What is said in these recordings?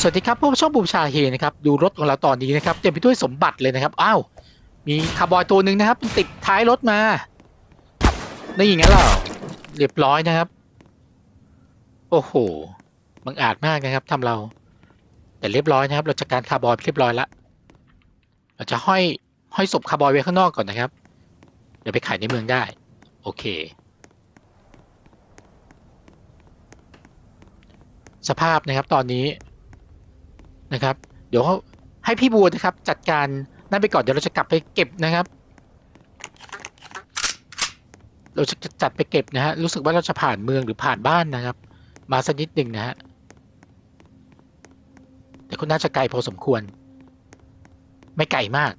สวัสดีครับพวกช่องบูชาเฮนะครับดูรถของเราตอนนี้นะครับเต็มไปด้วยสมบัติเลยนะครับอ้าวมีคาร์บอยตัวหนึ่งนะครับมันติดท้ายรถมานี่อย่างนั้นเหรอเรียบร้อยนะครับ โอ้โหบังอาจมากนะครับทำเรา แต่เรียบร้อยนะครับ เราจัดการคาร์บอยเรียบร้อยละเราจะห้อยห้อยศพคาร์บอยไว้ข้างนอกก่อนนะครับ เดี๋ยวไปขายในเมืองได้ โอเค สภาพนะครับตอนนี้ นะครับ เดี๋ยวให้พี่บัวนะครับ จัดการนั่นไปก่อนเดี๋ยวเราจะกลับไปเก็บนะครับ เราจะจัดไปเก็บนะฮะรู้สึกว่าเราจะผ่านเมืองหรือผ่านบ้านนะครับ มาสักนิดหนึ่งนะฮะแต่คุณน่าจะไกลพอสมควร ไม่ไกลมาก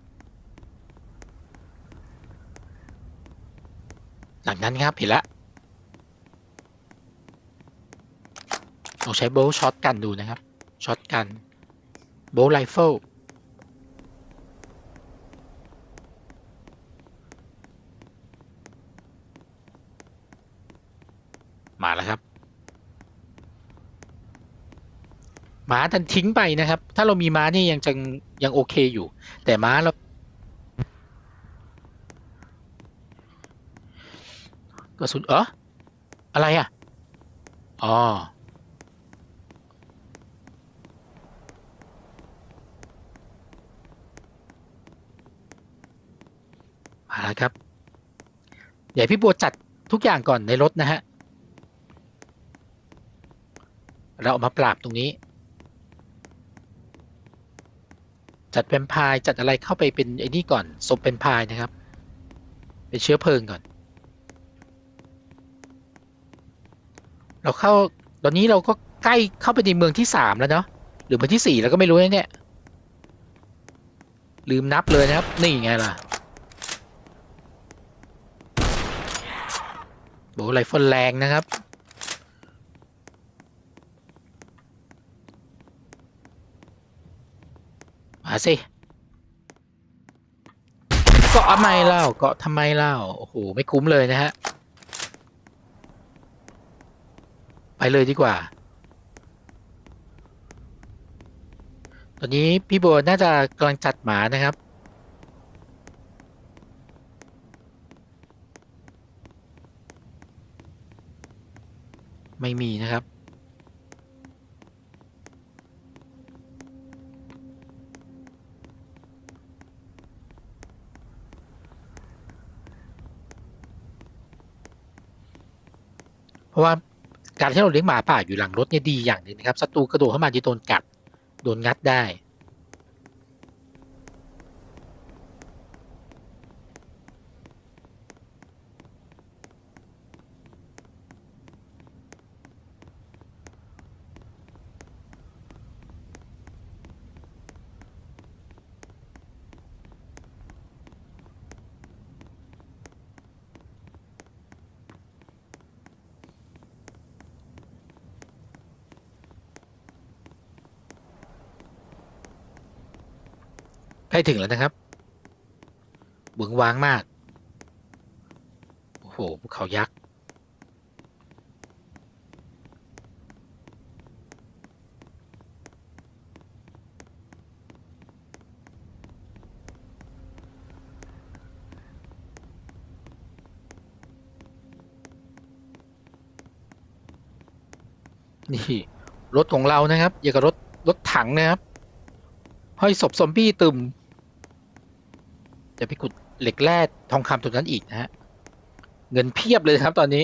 หลังนั้นครับเห็นละลองใช้โบว์ช็อตกันดูนะครับช็อตกัน โบไรเฟิลมาแล้วครับ ม้าทันทิ้งไปนะครับ ถ้าเรามีม้านี่ยังจังยังโอเคอยู่ แต่ม้าเรากระสุนเอออะไรอะ อ๋อ มาแล้วครับเดี๋ยวพี่บัวจัดทุกอย่างก่อนในรถนะฮะ เราเอามาปราบตรงนี้ จัดเป็นพายจัดอะไรเข้าไปเป็นไอ้นี่ก่อนศพเป็นพายนะครับ เป็นเชื้อเพลิงก่อน เราเข้าตอนนี้เราก็ใกล้เข้าไปในเมืองที่สามแล้วเนาะหรือเมืองที่สี่แล้วก็ไม่รู้นะเนี่ยลืมนับเลยนะครับ นี่ไงล่ะ โบไรเฟิลแรงนะครับ มาสิ เกาะทำไมเล่าเกาะทำไมเล่าโอ้โห ไม่คุ้มเลยนะฮะ ไปเลยดีกว่า ตอนนี้พี่บัวน่าจะกำลังจัดหมานะครับ ไม่มีนะครับ เพราะว่าการที่เราเลี้ยงหมาป่าอยู่หลังรถเนี่ยดีอย่างหนึ่งนะครับศัตรูกระโดดเข้ามาจะโดนกัด โดนงัดได้ ล้ถึงแล้วนะครับเบืองว้างมาก โอ้โหภูเขายักษ์นี่ รถของเรานะครับ อย่างกับรถ รถถังนะครับห้อยศพซอมบี้ตึม จะไปขุดเหล็กแร่ทองคำตรงนั้นอีกนะฮะ เงินเพียบเลยครับตอนนี้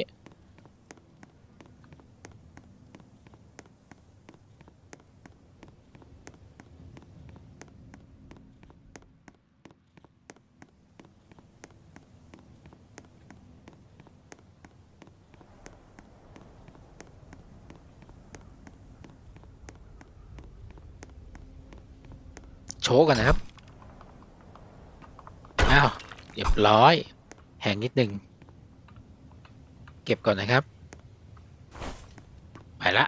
โชว์กันนะครับ เรียบร้อย แหงนิดหนึ่ง เก็บก่อนนะครับ ไปละ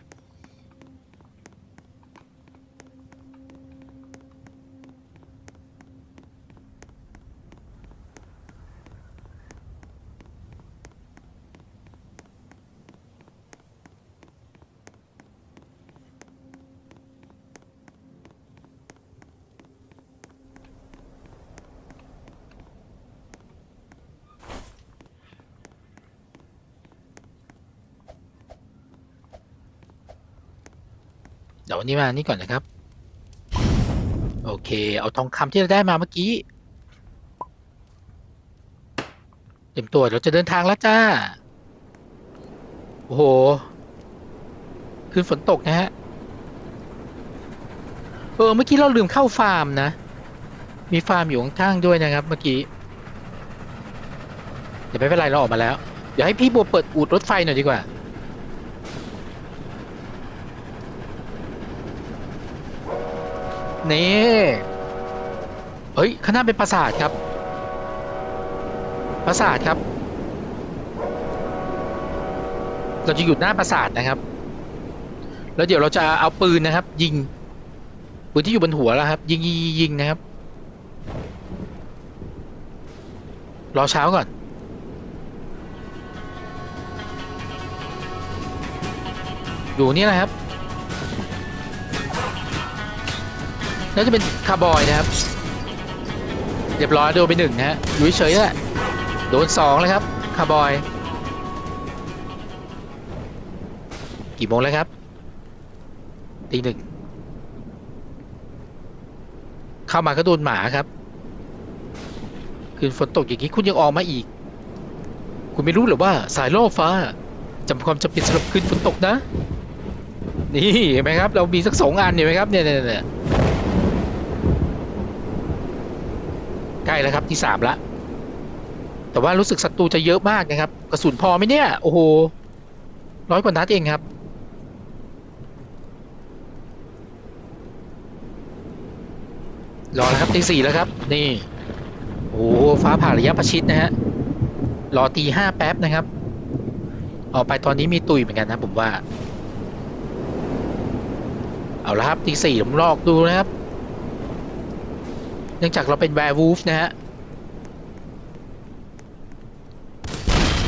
เดี๋ยววันนี้มานี่ก่อนนะครับ โอเค เอาทองคำที่เราได้มาเมื่อกี้เตรียมตัวเราจะเดินทางแล้วจ้า โอ้โห คือฝนตกนะฮะ เออ เมื่อกี้เราลืมเข้าฟาร์มนะ มีฟาร์มอยู่ข้างๆด้วยนะครับ เมื่อกี้ เดี๋ยวไม่เป็นไรเราออกมาแล้ว เดี๋ยวให้พี่บัวเปิดอูดรถไฟหน่อยดีกว่า นี่เฮ้ยข้างหน้าเป็นปราสาทครับ ปราสาทครับ เราจะหยุดหน้าปราสาทนะครับ แล้วเดี๋ยวเราจะเอาปืนนะครับ ยิงปืนที่อยู่บนหัวแล้วครับ ยิงยิงยิงนะครับ รอเช้าก่อนอยู่นี่นะครับ น่าจะเป็นคาร์บอยนะครับ เรียบร้อยโดนไปหนึ่งนะฮะอยู่เฉยๆแหละโดนสองเลยครับคาร์บอย กี่โมงแล้วครับตีหนึ่งเข้ามาก็โดนหมาครับ คืนฝนตกอย่างนี้คุณยังออกมาอีก คุณไม่รู้หรือว่าสายล่อฟ้าจำความจำเป็นสำหรับคืนฝนตกนะ นี่เห็นไหมครับ เรามีสักสองอันเห็นไหมครับเนี่ยเนี่ยเนี่ย ใกล้แล้วครับที่สามละแต่ว่ารู้สึกศัตรูจะเยอะมากนะครับ กระสุนพอไหมเนี่ย โอ้โหร้อยกว่านัดเองครับ รอแล้วครับตีสี่แล้วครับ นี่ โอ้โหฟ้าผ่าระยะประชิดนะฮะ รอตีห้าแป๊บนะครับออกไปตอนนี้มีตุยเหมือนกันนะผมว่า เอาละครับตีสี่ผมลอกดูนะครับ นื่องจากเราเป็นแวร์วูฟนะฮะ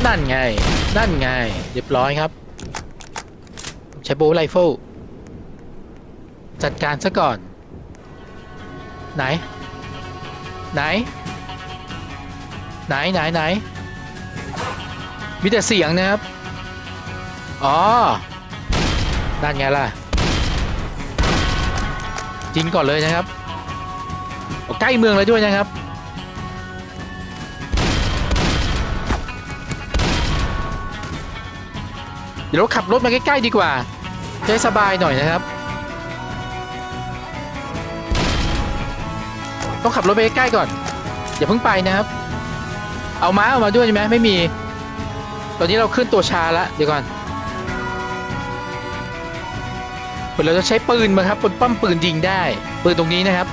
นั่นไง นั่นไง เรียบร้อยครับ ใช้โบว์ไรเฟิลจัดการซะก่อน ไหน ไหน ไหนไหนไหนมีแต่เสียงนะครับ อ๋อ นั่นไงล่ะ จริงก่อนเลยนะครับ ใกล้เมืองเลยด้วยนะครับ เดี๋ยวเราขับรถมาใกล้ๆดีกว่าจะได้สบายหน่อยนะครับ ต้องขับรถไปใกล้ๆก่อน อย่าเพิ่งไปนะครับ เอาม้าออกมาด้วยใช่ไหมไม่มี ตอนนี้เราขึ้นตัวชาแล้วเดี๋ยวก่อนเดี๋ยวเราจะใช้ปืนมาครับบนป้อมปืนยิงได้ ปืนตรงนี้นะครับ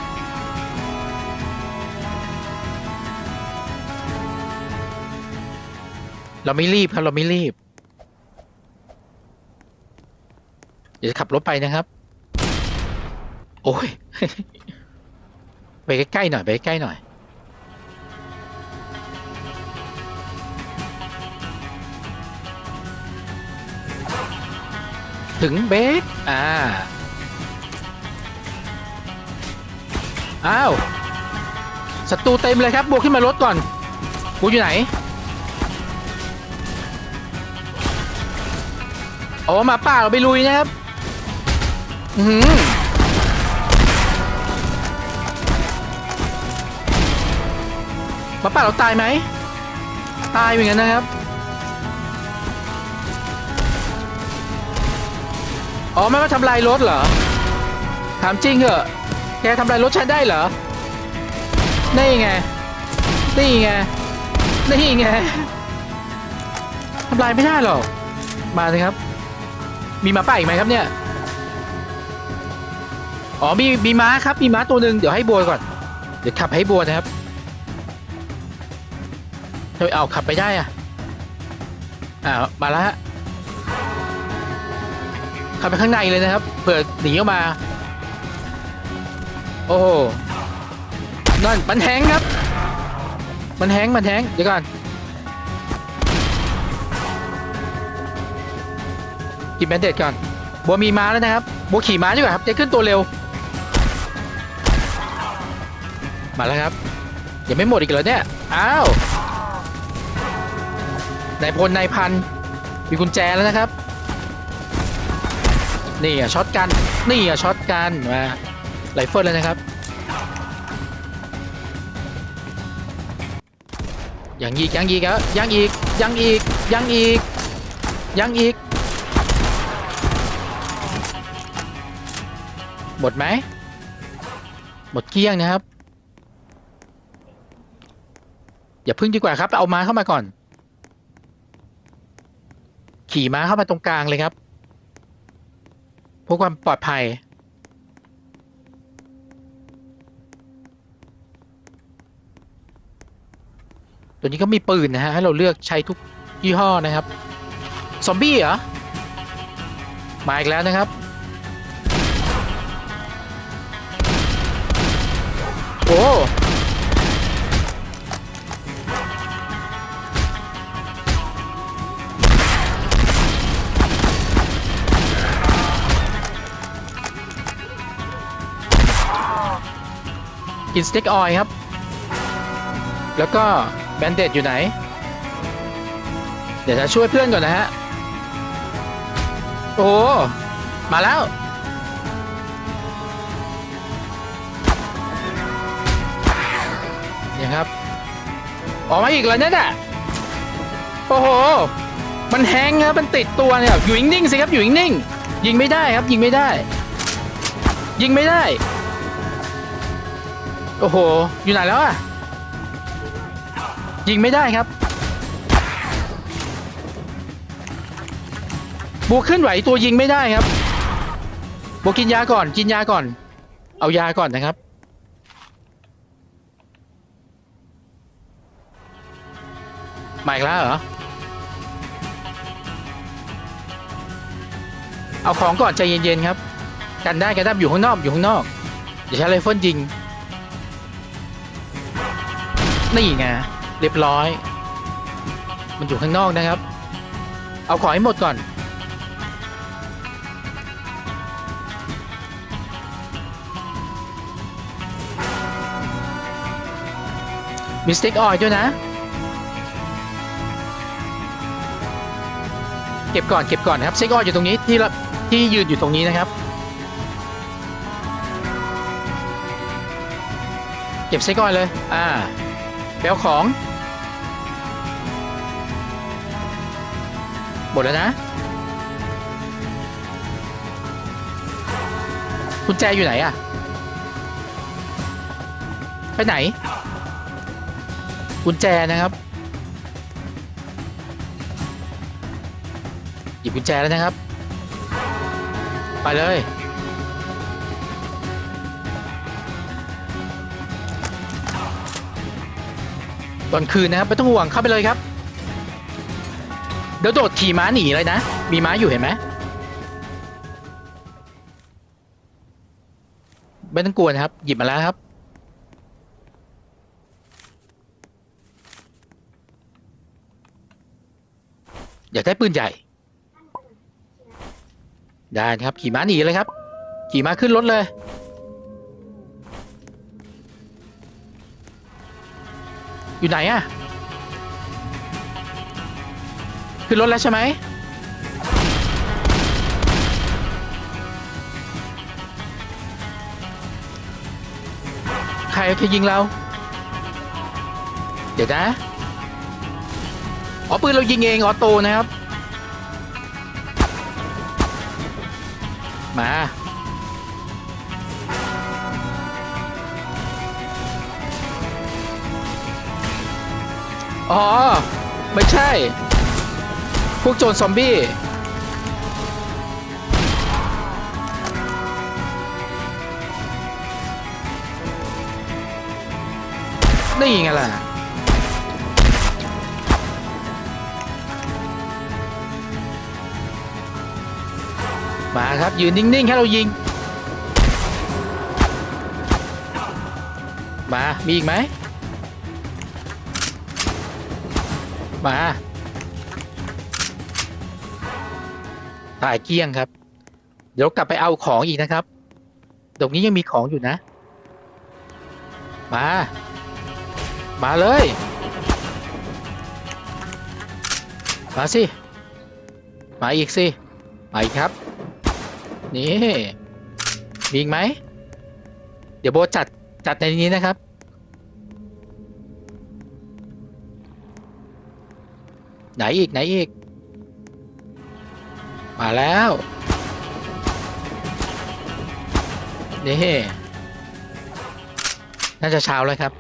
เราไม่รีบครับเราไม่รีบเดี๋ยวขับรถไปนะครับ โอ้ย ไปใกล้ๆหน่อยไปใกล้ๆหน่อย ถึงเบรกอ่า อ้าวศัตรูเต็มเลยครับ บวกขึ้นมารถก่อน กูอยู่ไหน โอ้หมาป่าเราไปลุยนะครับอือหือหมาป่าเราตายไหม ตายเหมือนกันนะครับอ๋อไม่มาทำลายรถเหรอ ถามจริงเหอะแกทำลายรถฉันได้เหรอ นี่ไง นี่ไง นี่ไงทำลายไม่ได้หรอก มาเลยครับ มีหมาป่าอีกไหมครับเนี่ย อ๋อมีมีม้าครับ มีม้าตัวหนึ่งเดี๋ยวให้บัวก่อน เดี๋ยวขับให้บัวนะครับเฮ้ยเอาขับไปได้อะอ่ามาแล้วฮะขับไปข้างในเลยนะครับ เผื่อหนีออกมา โอ้โหนั่นมันแฮงครับ มันแฮงมันแฮงเดี๋ยวก่อน กินแบนเดดก่อนบัวมีม้าแล้วนะครับบัวขี่ม้าดีกว่าครับจะขึ้นตัวเร็ว มาแล้วครับยังไม่หมดอีกเหรอเนี่ยอ้าวนายพลนายพันมีกุญแจแล้วนะครับ นี่อะช็อตกันนี่อะช็อตกันมาไรเฟิลเลยนะครับ ยังอีกยังอีกครับยังอีกยังอีกยังอีกยังอีก หมดไหม หมดเกลี้ยงนะครับ อย่าพึ่งดีกว่าครับ เอาม้าเข้ามาก่อน ขี่ม้าเข้ามาตรงกลางเลยครับเพื่อความปลอดภัย ตัวนี้ก็มีปืนนะฮะ ให้เราเลือกใช้ทุกยี่ห้อนะครับ ซอมบี้เหรอ มาอีกแล้วนะครับ กินสเต็กออยครับ แล้วก็แบนเดดอยู่ไหน เดี๋ยวจะช่วยเพื่อนก่อนนะฮะ โอ้ มาแล้ว ออกมาอีกแล้วเนี่ยน่ะโอ้โห มันแฮงครับ มันติดตัวเนี่ยอยู่นิ่งๆสิครับ อยู่นิ่งๆยิงไม่ได้ครับ ยิงไม่ได้ ยิงไม่ได้ โอ้โห อยู่ไหนแล้วอะยิงไม่ได้ครับ บัวขึ้นไหวตัวยิงไม่ได้ครับบัวกินยาก่อน กินยาก่อน เอายาก่อนนะครับ มาอีกแล้วเหรอ เอาของก่อนใจเย็นๆครับ กันได้กันได้อยู่ข้างนอกอยู่ข้างนอกเดี๋ยวใช้ไรเฟิลยิง นี่ไงเรียบร้อย มันอยู่ข้างนอกนะครับ เอาของให้หมดก่อนมีสติกออยด้วยนะ เก็บก่อนเก็บก่อนนะครับสติ๊กออยอยู่ตรงนี้ที่เราที่ยืนอยู่ตรงนี้นะครับ เก็บสติ๊กออยเลย อ่าไปเอาของ หมดแล้วนะกุญแจอยู่ไหนอะไปไหน กุญแจนะครับ กุญแจแล้วนะครับ ไปเลย ตอนคืนนะครับไม่ต้องห่วงเข้าไปเลยครับ เดี๋ยวโดดขี่ม้าหนีเลยนะ มีม้าอยู่เห็นไหมไม่ต้องกลัวนะครับ หยิบมาแล้วครับอยากได้ปืนใหญ่ ได้ครับขี่ม้าหนีเลยครับ ขี่ม้าขึ้นรถเลย อยู่ไหนอะขึ้นรถแล้วใช่ไหมใครจะยิงเรา เดี๋ยวนะอ๋อปืนเรายิงเองออโต้นะครับ อ๋อ ไม่ใช่ พวกโจรซอมบี้ นี่ไงล่ะ มาครับ ยืนนิ่งๆให้เรายิง มา มีอีกไหม มาถ่ายเกี้ยงครับ เดี๋ยวกลับไปเอาของอีกนะครับตรงนี้ยังมีของอยู่นะ มา มาเลย มาสิ มาอีกสิ มาอีกครับ นี่มีอีกไหม เดี๋ยวโบจัดจัดในนี้นะครับ ไหนอีกไหนอีก มาแล้ว นี่ น่าจะเช้าแล้วครับ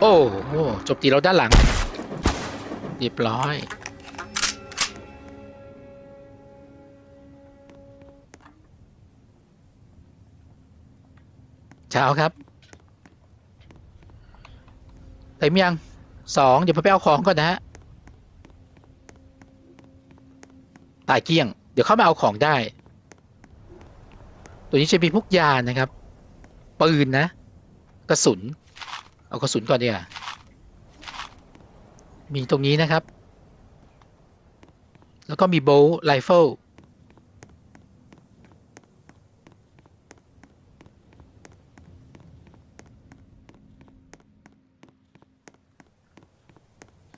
โอ้โหจบตีเราด้านหลังเรียบร้อยเช้าครับเต็มยังสองเดี๋ยวไปเอาของก่อนนะฮะ ตายเกลี้ยง เดี๋ยวเข้ามาเอาของได้ ตัวนี้จะมีพวกยานะครับ ปืนนะ กระสุน เอากระสุนก่อนดีกว่ามีตรงนี้นะครับ แล้วก็มีโบว์ไรเฟิล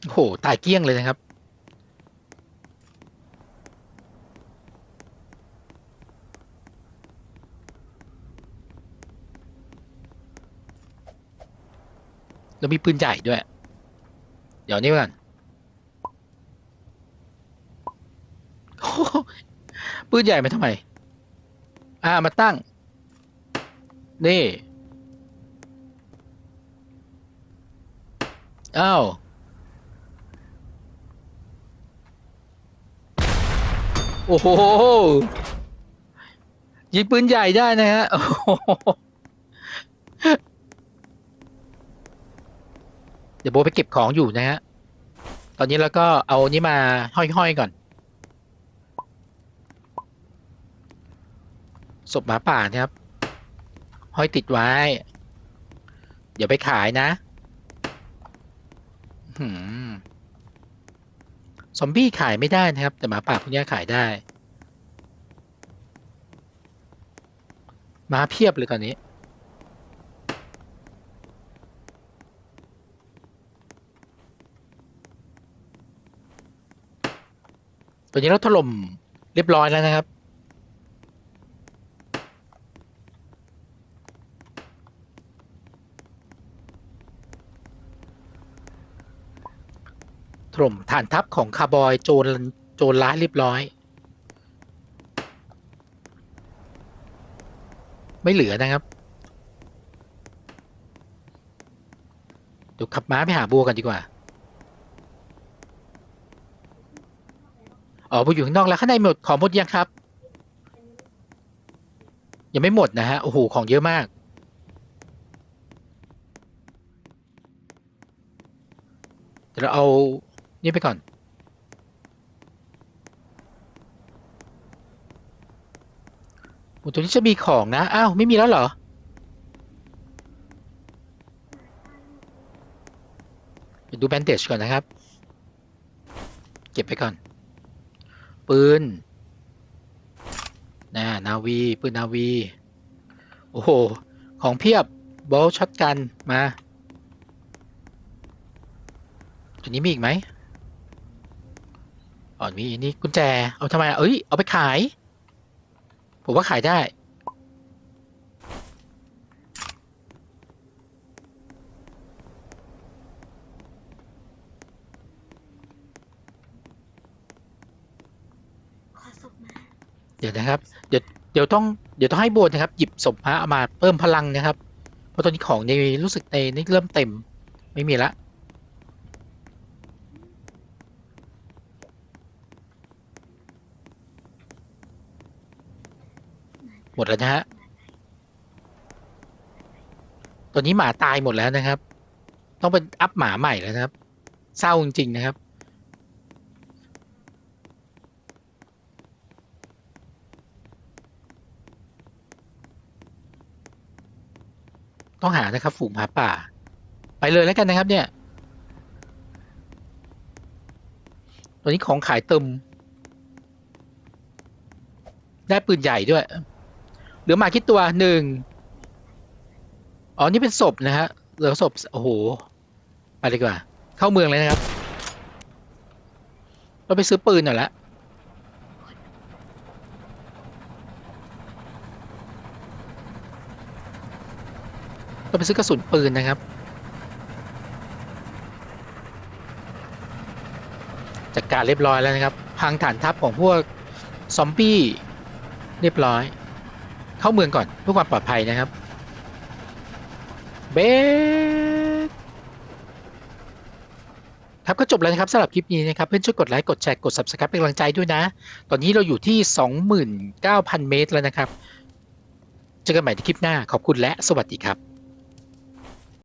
โอ้โห ตายเกลี้ยงเลยนะครับ แล้วมีปืนใหญ่ด้วย เดี๋ยวนี้ก่อนปืนใหญ่มาทำไม อ่ามาตั้ง นี่อ้าวโอ้โหยิงปืนใหญ่ได้นะฮะโอ้โห เดี๋ยวโบไปเก็บของอยู่นะฮะ ตอนนี้เราก็เอานี้มาห้อยๆก่อน ศพหมาป่านะครับ ห้อยติดไว้ เดี๋ยวไปขายนะหืมซอมบี้ขายไม่ได้นะครับ แต่หมาป่าพวกนี้ขายได้มาเพียบเลยตอนนี้ ตัวนี้เราถล่มเรียบร้อยแล้วนะครับ ถล่มฐานทัพของคาร์บอยโจรโจรร้าเรียบร้อย ไม่เหลือนะครับเดี๋ยวขับม้าไปหาบัวกันดีกว่า อ๋อบัวอยู่ข้างนอกแล้วข้างในหมดของหมดยังครับ ยังไม่หมดนะฮะโอ้โหของเยอะมาก เดี๋ยวเราเอานี่ไปก่อนโอ้ตัวนี้จะมีของนะ อ้าว ไม่มีแล้วเหรอไปดูแบนเดจก่อนนะครับ เก็บไปก่อน ปืนนะนาวีปืนนาวี โอ้โห ของเพียบบอลช็อตกันมา ตัวนี้มีอีกไหมอ๋อมีอันนี่กุญแจ เอาทำไมอะเอ้ย เอาไปขาย ผมว่าขายได้ ขอศพมา เดี๋ยว นะครับ เดี๋ยวเดี๋ยวต้องเดี๋ยวต้องให้โบนนะครับ หยิบศพพระมาเพิ่มพลังนะครับ เพราะตอนนี้ของในรู้สึกในนี่เริ่มเต็มไม่มีละหมดแล้วนะฮะตอนนี้หมาตายหมดแล้วนะครับ ต้องเป็นอัพหมาใหม่แล้วนะครับ เศร้าจริงๆนะครับ ต้องหานะครับ ฝูงหมาป่า ไปเลยแล้วกันนะครับ เนี่ยตัวนี้ของขายตึม ได้ปืนใหญ่ด้วยเหลือหมาคิดตัวหนึ่งอ๋อ นี่เป็นศพนะฮะเหลือศพโอ้โหไปดีกว่า เข้าเมืองเลยนะครับ เราไปซื้อปืนหน่อยละ ต้องไปซื้อกระสุนปืนนะครับ จัดการเรียบร้อยแล้วนะครับ พังฐานทัพของพวกซอมบี้เรียบร้อย เข้าเมืองก่อนเพื่อความปลอดภัยนะครับ เบสครับก็จบแล้วนะครับสำหรับคลิปนี้นะครับ เพื่อนช่วยกดไลค์กดแชร์กด subscribe เป็นกำลังใจด้วยนะ ตอนนี้เราอยู่ที่ 29,000 เมตรแล้วนะครับ เจอกันใหม่ในคลิปหน้าขอบคุณและสวัสดีครับ